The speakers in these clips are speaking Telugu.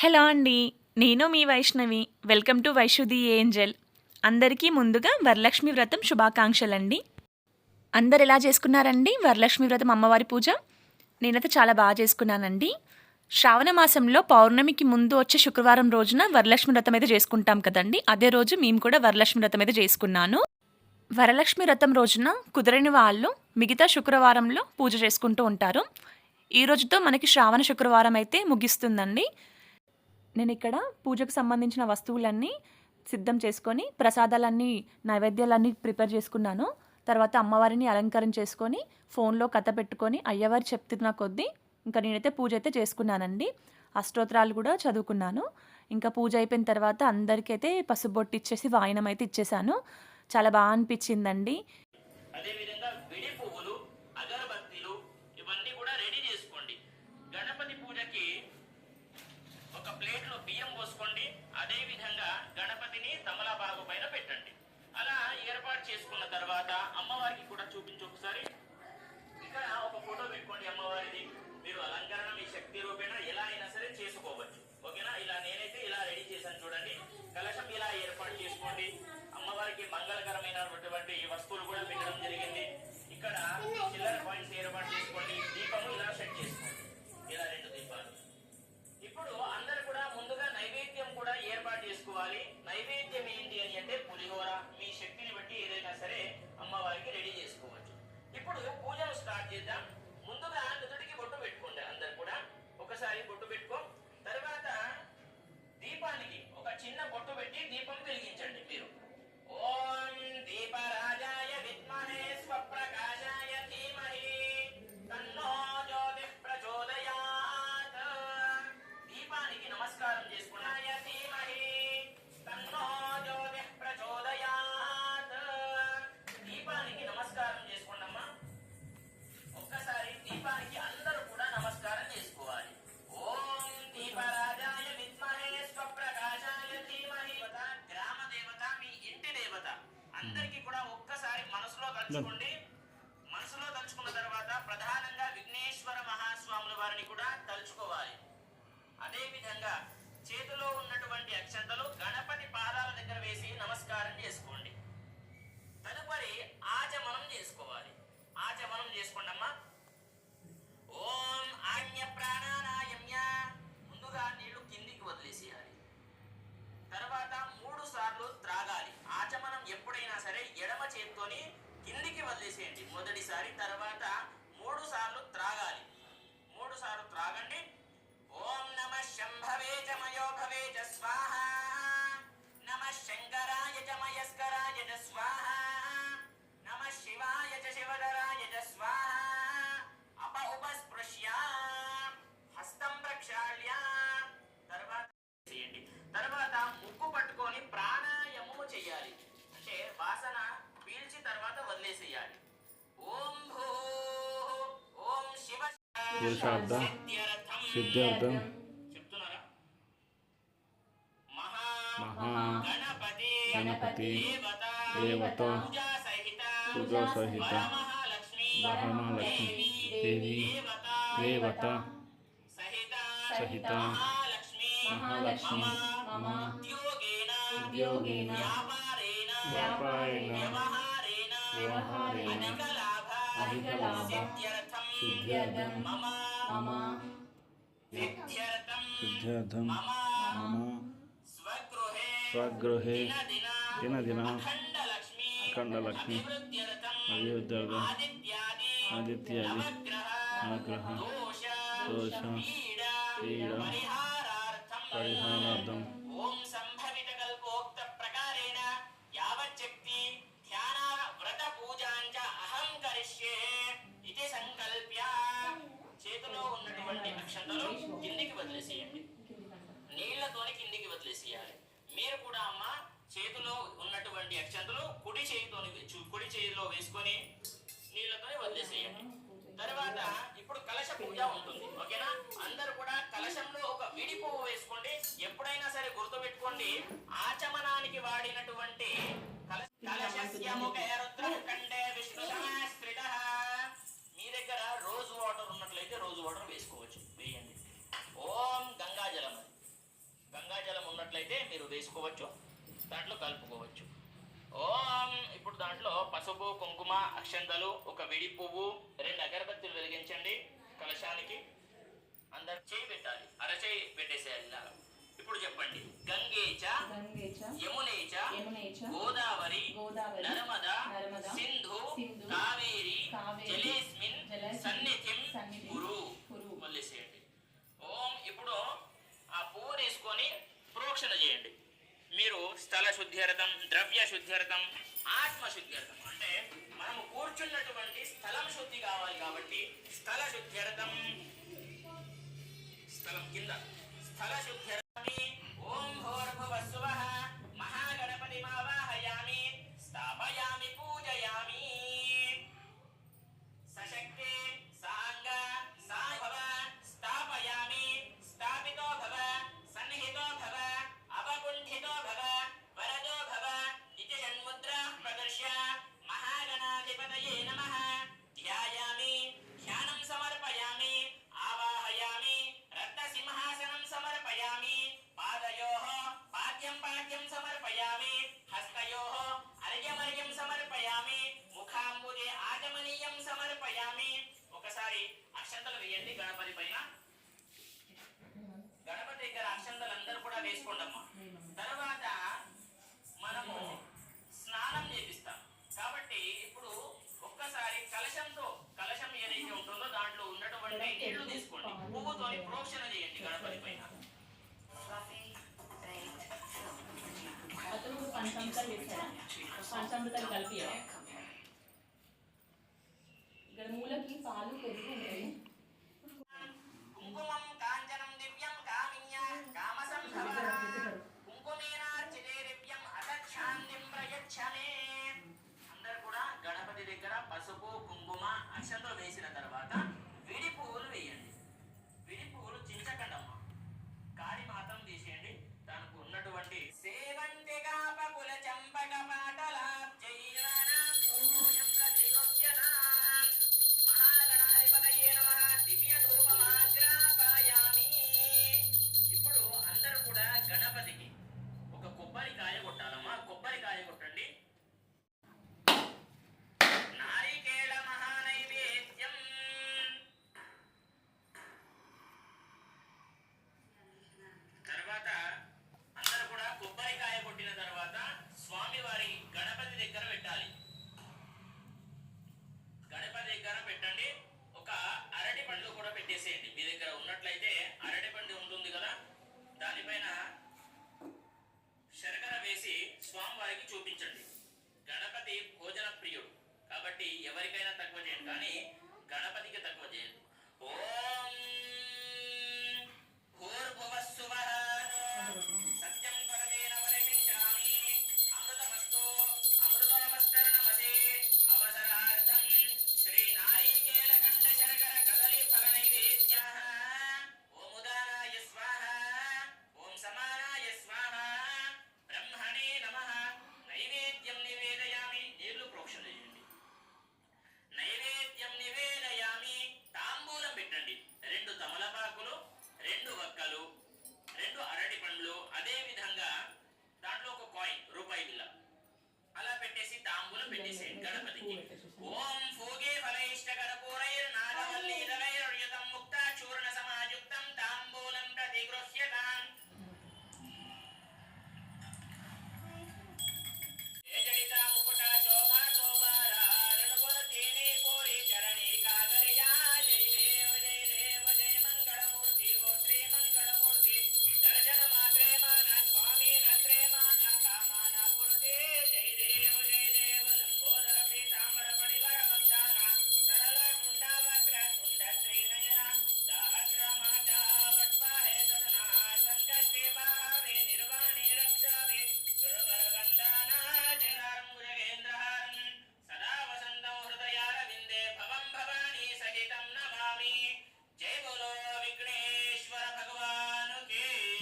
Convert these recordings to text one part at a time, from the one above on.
హలో అండి నేను మీ వైష్ణవి. వెల్కమ్ టు వైషుది ఏంజల్. అందరికీ ముందుగా వరలక్ష్మి వ్రతం శుభాకాంక్షలండి. అందరు ఎలా చేసుకున్నారండి వరలక్ష్మి వ్రతం అమ్మవారి పూజ? నేనైతే చాలా బాగా చేసుకున్నానండి. శ్రావణ మాసంలో పౌర్ణమికి ముందు వచ్చే శుక్రవారం రోజున వరలక్ష్మి వ్రతం అయితే చేసుకుంటాం కదండి. అదే రోజు మేము కూడా వరలక్ష్మి వ్రతం అయితే చేసుకున్నాను. వరలక్ష్మి వ్రతం రోజున కుదరని వాళ్ళు మిగతా శుక్రవారంలో పూజ చేసుకుంటూ ఉంటారు. ఈ రోజుతో మనకి శ్రావణ శుక్రవారం అయితే ముగిస్తుందండి. నేను ఇక్కడ పూజకు సంబంధించిన వస్తువులన్నీ సిద్ధం చేసుకొని ప్రసాదాలన్నీ నైవేద్యాలన్నీ ప్రిపేర్ చేసుకున్నాను. తర్వాత అమ్మవారిని అలంకరణ చేసుకొని ఫోన్లో కథ పెట్టుకొని అయ్యవారు చెప్తున్న కొద్దీ ఇంకా నేనైతే పూజ అయితే చేసుకున్నానండి. అష్టోత్తరాలు కూడా చదువుకున్నాను. ఇంకా పూజ అయిపోయిన తర్వాత అందరికీ అయితే పసుబొట్టు ఇచ్చేసి వాయనం అయితే ఇచ్చేసాను చాలా బాగా అనిపించిందండి. అదేవిధంగా చూపించు ఒకసారి. ఇక్కడ ఒక ఫోటో పెట్టుకోండి అమ్మవారిది. మీరు అలంకరణ మీ శక్తి రూపేణ ఎలా అయినా సరే చేసుకోవచ్చు. ఓకేనా? ఇలా నేనైతే ఇలా రెడీ చేశాను చూడండి. కలశం ఇలా ఏర్పాటు చేసుకోండి. అమ్మవారికి మంగళకరమైనటువంటి వస్తువులు కూడా పెట్టడం జరిగింది. ఇక్కడ చిల్లర పాయింట్స్ ఏర్పాటు చేసుకోండి. దీపము ఇలా సెట్ మనసులో పురుషార్థం, సిద్ధ్యర్థం. సిద్ధ్యర్థం చెప్తున్నారా మహా మహా గణపతి గణపతి దేవత దేవత పూజా సహిత పూజా సహిత వరమహాలక్ష్మి వరమహాలక్ష్మి దేవి దేవత దేవత సహిత సహిత మహాలక్ష్మి మహాలక్ష్మి మమ మమ ఉద్యోగేన ఉద్యోగేన వ్యాపారేణ వ్యాపారేణ వ్యవహారేణ వ్యవహారేణ అధిక లాభ सिद्ध्यर्थं मम। मम सिद्ध्यर्थं मम। स्वगृहे स्वगृहे दिनदिन। अखण्डलक्ष्मी। अभिवृद्ध्यर्थम् आदित्यादि। नवग्रह। दोष। पीडा। परिहारार्थं। చేయాలి. మీరు కూడా అమ్మ చేతిలో ఉన్నటువంటి అక్షంతలు కుడి చేతితో కుడి చేతిలో వేసుకొని నీళ్ళతో వదిలేసేయండి. తర్వాత ఇప్పుడు కలశ పూజ ఉంటుంది. ఓకేనా? అందరు కూడా కలశంలో ఒక విడి పువ్వు వేసుకోండి. ఎప్పుడైనా సరే గుర్తుపెట్టుకోండి. ఆచమనానికి వాడినటువంటి కలశ- విష్ణు మీ దగ్గర రోజు వాటర్ ఉన్నట్లయితే రోజు వాటర్ వేసుకోవచ్చు. వేయండి. ఓం గంగాజలం గంగాజలం ఉన్నట్లయితే మీరు వేసుకోవచ్చు. దాంట్లో కలుపుకోవచ్చు. ఓం! ఇప్పుడు దాంట్లో పసుపు కుంకుమ అక్షంతలు ఒక విడి పువ్వు రెండు అగరబత్తులు వెలిగించండి కలశానికి. అందరు చేయి పెట్టాలి. అరచేయి పెట్టేసేయాలి ఇప్పుడు చెప్పండి. గంగేచ యమునేచ గోదావరి నర్మద సింధు కావేరి జలేస్మిన్ సన్నిధిం గురు మళ్ళీ సంరక్షణ చేయండి. మీరు స్థల శుద్ధ్యర్థం ద్రవ్య శుద్ధ్యర్థం ఆత్మ శుద్ధ్యర్థం అంటే మనము కూర్చున్నటువంటి స్థలం శుద్ధి కావాలి కాబట్టి స్థల శుద్ధ్యర్థం స్థలం కింద స్థల శుద్ధ్యర్థం అక్షంతలు వేయండి గణపతి పైన. గణపతి దగ్గర అక్షంతలు అందరూ కూడా వేసుకోండమ్మా. తర్వాత మనము స్నానం చేపిస్తాం. కాబట్టి ఇప్పుడు ఒక్కసారి కలశంతో కలశం ఏదైతే ఉంటుందో దాంట్లో ఉన్నటువంటి నీళ్ళు తీసుకోండి. పువ్వుతో ప్రోక్షణ చేయండి గణపతి పైన. పంచామృతాలు కలిపి ఇక్కడ మూలకి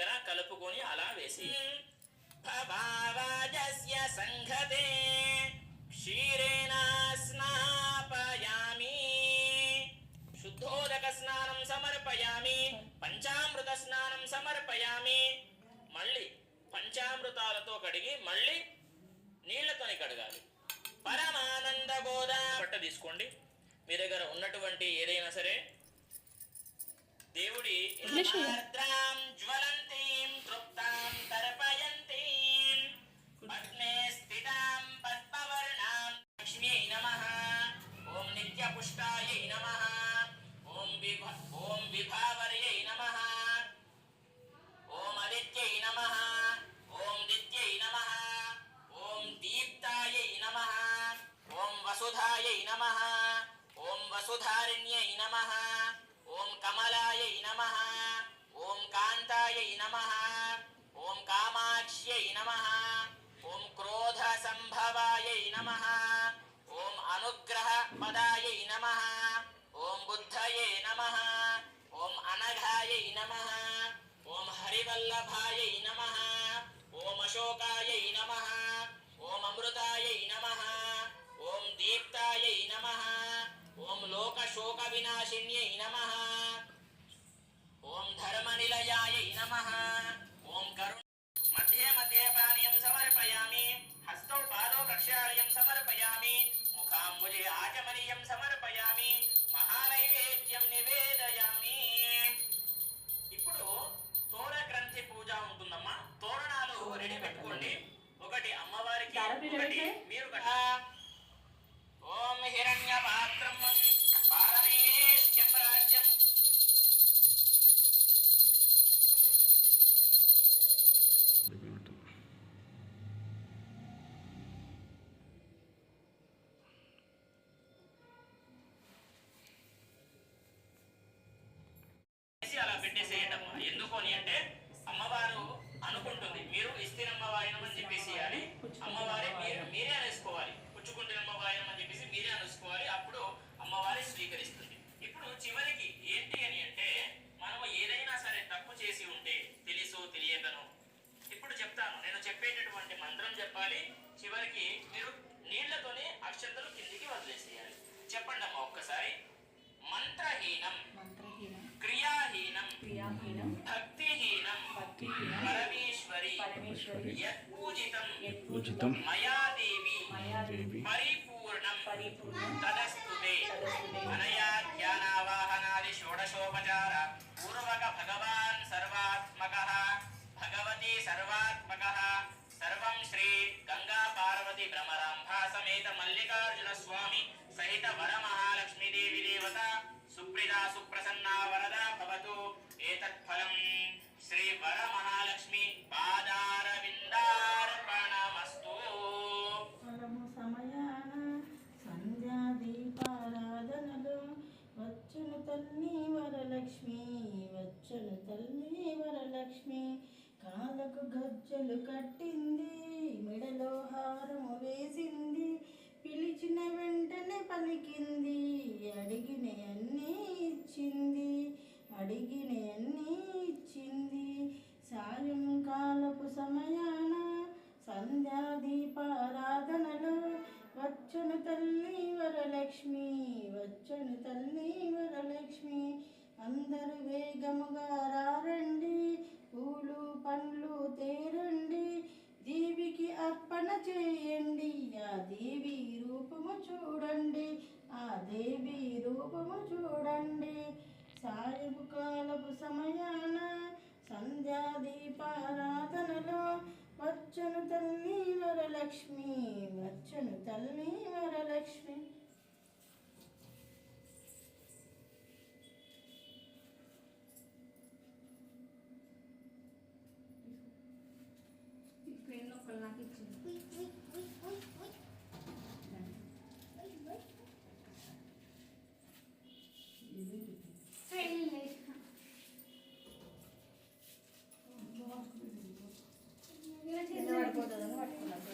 దగ్గర కలుపుకొని అలా వేసి. భవాజస్య సంఘతే క్షీరేణ స్నాపయామి. శుద్ధోదక స్నానం సమర్పయామి. పంచామృత స్నానం సమర్పయామి. మళ్ళీ పంచామృతాలతో కడిగి మళ్ళీ నీళ్ళతోని కడగాలి. పరమానంద బోధ. పట్ట తీసుకోండి. మీ దగ్గర ఉన్నటువంటి ఏదైనా సరే దేవుడి జ్వలంతీం తృప్తాం తర్పయంతీం नमः। ॐ अनघायै नमः। ॐ हरिवल्लभायै नमः। ॐ अशोकायै नमः। ॐ अमृतायै नमः। ॐ दीप्तायै नमः। ॐ लोकशोकविनाशिन्यै नमः। ॐ धर्मनिलयायै नमः। అమ్మవారికి దారపురి ధ్యానావాహనాది షోడశోపచార. పూర్వక భగవాన్ సర్వాత్మక. భగవతి సర్వాత్మక. సర్వం శ్రీ గంగా పార్వతి భ్రమరాంభా సమేత మల్లికార్జున స్వామి సహిత వరమహాలక్ష్మీ దేవి దేవత. సుప్రీదా సుప్రసన్నా వరదా భవతు. ఏతత్ ఫలం శ్రీ వరమహాలక్ష్మి పాదారవిందార్పణమస్తు తల్లి వరలక్ష్మి వచ్చను తల్లి వరలక్ష్మి కాలకు గజ్జలు కట్టింది మెడలో హారము వేసింది పిలిచిన వెంటనే పలికింది అడిగిన అన్నీ ఇచ్చింది అడిగిన అన్నీ దేవి రూపము చూడండి ఆ దేవి రూపము చూడండి. సాయపు కాలపు సమయాన సంధ్యా దీపారాధనలో వచ్చను తల్లి వరలక్ష్మి వచ్చను తల్లి వరలక్ష్మి స్క్రీన్ నొక్కలు నాకు ఇచ్చింది కింద పడిపోతుందని పట్టుకున్నాను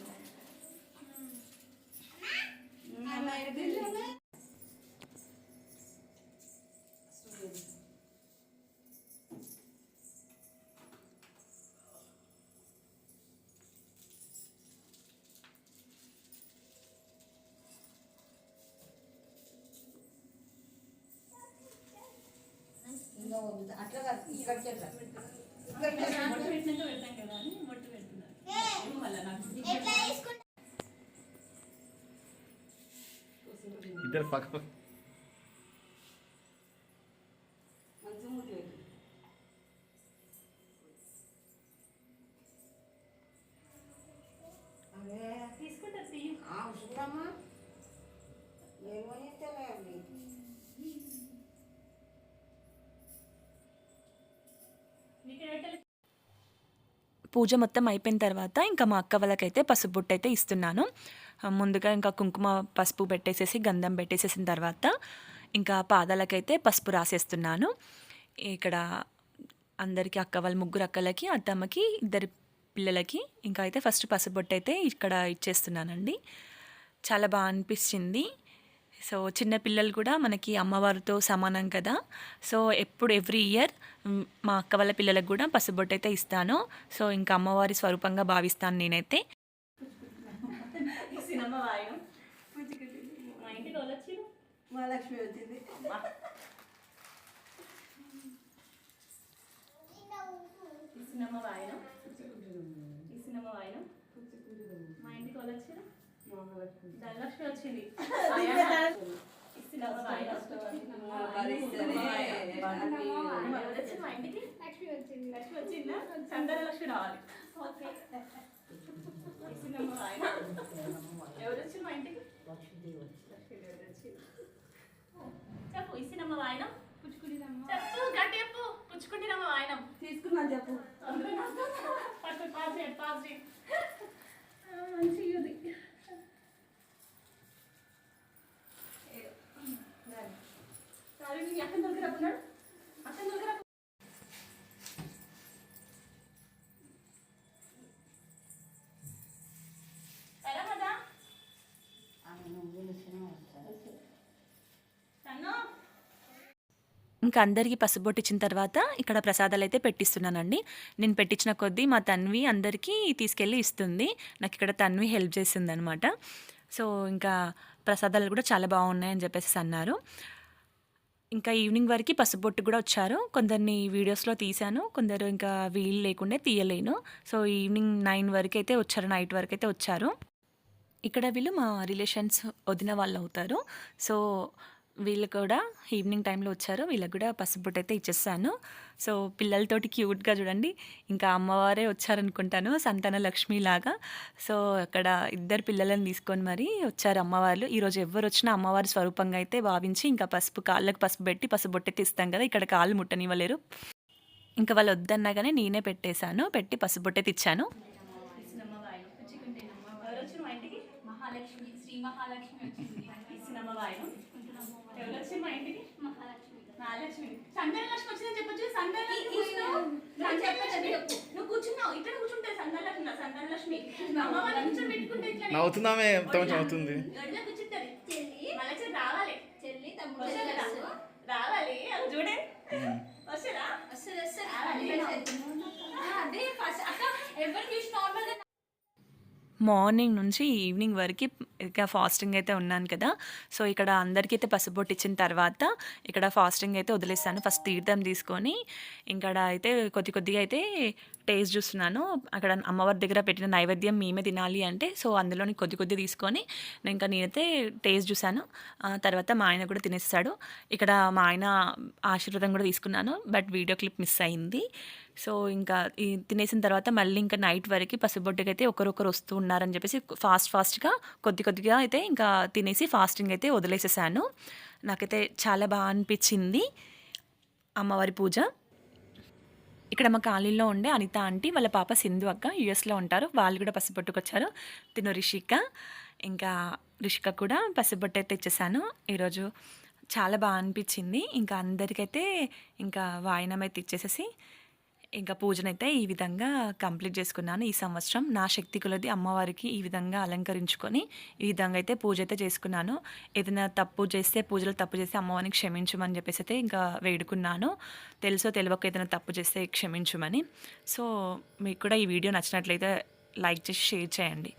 అట్లా కాదు ఇక్కడికి అట్లా ఇక్కడికి అట్లా. బొట్టు పెట్టినాక పెడతాం కదా అని బొట్టు పెడుతున్నారు ఏమో మళ్ళా నాకు ఇద్దరు పక్క తీసుకుంటారు తీయు. ఆ చూడమ్మా. ఏమో ఇస్తలే పూజ మొత్తం అయిపోయిన తర్వాత ఇంకా మా అక్క వాళ్ళకైతే పసుపు అయితే ఇస్తున్నాను. ముందుగా ఇంకా కుంకుమ పసుపు పెట్టేసేసి గంధం పెట్టేసేసిన తర్వాత ఇంకా పాదాలకైతే పసుపు రాసేస్తున్నాను. ఇక్కడ అందరికీ అక్క వాళ్ళ ముగ్గురు అక్కలకి అత్తమ్మకి ఇద్దరి పిల్లలకి ఇంకా అయితే ఫస్ట్ పసుపు అయితే ఇక్కడ ఇచ్చేస్తున్నానండి. చాలా బాగా అనిపించింది. సో చిన్న పిల్లలు కూడా మనకి అమ్మవారితో సమానం కదా. సో ఎప్పుడు ఎవ్రీ ఇయర్ మా అక్క వాళ్ళ పిల్లలకు కూడా పసుబొట్టు అయితే ఇస్తాను. సో ఇంకా అమ్మవారి స్వరూపంగా భావిస్తాను నేనైతే. సినిమా వాయనం? మా ఇంటికి వాళ్ళు వచ్చి మా లక్ష్మి వచ్చింది ఈ సినిమా వాయనం? ఈ సినిమా వాయనం? మా ఇంటికి వాళ్ళు వచ్చి మహాలక్ష్మి ధనలక్ష్మి వచ్చింది మా ఇంటికి లక్ష్మి వచ్చింది లక్ష్మి వచ్చిందా చందన లక్ష్మి రావాలి ఓకే ఎవరు వచ్చి మా ఇంటికి చెప్పు. ఈ సినిమా వాయనం చెప్పు గట్టి చెప్పు పుచ్చుకుంటున్నామ వాయనం తీసుకున్నాను చెప్పు పట్టు పాస్ పాస్ చేయండి మీ అక్కని దొరికిరప్పున్నాడు అక్కని ఇంకా అందరికీ పసుబొట్టించిన తర్వాత ఇక్కడ ప్రసాదాలు అయితే పెట్టిస్తున్నానండి. నేను పెట్టించిన కొద్దీ మా తన్వి అందరికీ తీసుకెళ్ళి ఇస్తుంది. నాకు ఇక్కడ తన్వి హెల్ప్ చేస్తుంది అనమాట సో ఇంకా ప్రసాదాలు కూడా చాలా బాగున్నాయని చెప్పేసి అన్నారు. ఇంకా ఈవినింగ్ వరకు పసుపొట్టు కూడా వచ్చారు. కొందరిని వీడియోస్లో తీశాను. కొందరు ఇంకా వీలు లేకుండా తీయలేను. సో ఈవినింగ్ నైన్ వరకు అయితే వచ్చారు. నైట్ వరకు అయితే వచ్చారు. ఇక్కడ వీళ్ళు మా రిలేషన్స్ వదిన వాళ్ళు అవుతారు. సో వీళ్ళు కూడా ఈవినింగ్ టైంలో వచ్చారు. వీళ్ళకి కూడా పసుపుబొట్టు అయితే ఇచ్చేస్తాను సో పిల్లలతోటి క్యూట్గా చూడండి. ఇంకా అమ్మవారే వచ్చారనుకుంటాను. సంతాన లక్ష్మి లాగా. సో అక్కడ ఇద్దరు పిల్లలను తీసుకొని మరి వచ్చారు అమ్మవార్లు. ఈరోజు ఎవరు వచ్చినా అమ్మవారి స్వరూపంగా అయితే భావించి ఇంకా పసుపు కాళ్ళకు పసుపు పెట్టి పసుపు అయితే ఇస్తాం కదా. ఇక్కడ కాళ్ళు ముట్టనివ్వలేరు. ఇంకా వాళ్ళు వద్దన్నా కానీ నేనే పెట్టేశాను. పెట్టి పసుపు ఇచ్చాను మహాలక్ష్మి శ్రీ మహాలక్ష్మి వచ్చింది. ఎవరు వచ్చి మా ఇంటికి? మహాలక్ష్మి. మహాలక్ష్మి. సందన లక్ష్మి వచ్చిందని చెప్పొచ్చు సందన లక్ష్మి కూర్చున్నావు నువ్వు చెప్పచ్చు నువ్వు కూర్చున్నావు. ఇక్కడ కూర్చుంటే సందన లక్ష్మి సందన లక్ష్మి అమ్మవారిని కూర్చొని పెట్టుకుంటే ఇట్లా నవ్వుతున్నామే కొంచెం అవుతుంది గడిలో కూర్చుంటది. చెల్లి. మళ్ళీ రావాలి. చెల్లి తమ్ముడు రావాలి. అది చూడే? వస్తారా వస్తారు వస్తారు అదే ఫస్ట్. అక్క ఎవరు చూసి నార్మల్గా మార్నింగ్ నుంచి ఈవినింగ్ వరకు ఇక ఫాస్టింగ్ అయితే ఉన్నాను కదా. సో ఇక్కడ అందరికీ అయితే పసుబొట్టు ఇచ్చిన తర్వాత ఇక్కడ ఫాస్టింగ్ అయితే వదిలేస్తాను ఫస్ట్ తీర్థం తీసుకొని ఇక్కడ అయితే కొద్ది కొద్దిగా అయితే టేస్ట్ చూస్తున్నాను. అక్కడ అమ్మవారి దగ్గర పెట్టిన నైవేద్యం మేమే తినాలి అంటే సో అందులోని కొద్ది కొద్ది తీసుకొని నేను ఇంకా నేనైతే టేస్ట్ చూశాను. తర్వాత మా ఆయన కూడా తినేస్తాడు. ఇక్కడ మా ఆయన ఆశీర్వాదం కూడా తీసుకున్నాను బట్ వీడియో క్లిప్ మిస్ అయింది. సో ఇంకా ఈ తినేసిన తర్వాత మళ్ళీ ఇంకా నైట్ వరకు పసిబొడ్డుకి అయితే ఒకరొకరు వస్తూ ఉన్నారని చెప్పేసి ఫాస్ట్ ఫాస్ట్గా కొద్ది కొద్దిగా అయితే ఇంకా తినేసి ఫాస్టింగ్ అయితే వదిలేసేసాను. నాకైతే చాలా బాగా అనిపించింది అమ్మవారి పూజ. ఇక్కడ మా కాలనీలో ఉండే అనిత ఆంటీ వాళ్ళ పాప సింధు అక్క యూఎస్లో ఉంటారు. వాళ్ళు కూడా పసిబొట్టుకొచ్చారు. తిను రిషిక. ఇంకా రిషిక కూడా పసిపట్టు అయితే ఇచ్చేసాను ఈరోజు చాలా బాగా అనిపించింది. ఇంకా అందరికైతే ఇంకా వాయినం అయితే ఇచ్చేసేసి ఇంకా పూజనైతే ఈ విధంగా కంప్లీట్ చేసుకున్నాను. ఈ సంవత్సరం నా శక్తి కొలది అమ్మవారికి ఈ విధంగా అలంకరించుకొని ఈ విధంగా అయితే పూజ అయితే చేసుకున్నాను. ఏదైనా తప్పు చేస్తే పూజలు తప్పు చేస్తే అమ్మవారిని క్షమించమని చెప్పేసి అయితే ఇంకా వేడుకున్నాను. తెలుసో తెలియక ఏదైనా తప్పు చేస్తే క్షమించమని. సో మీకు కూడా ఈ వీడియో నచ్చినట్లయితే లైక్ చేసి షేర్ చేయండి.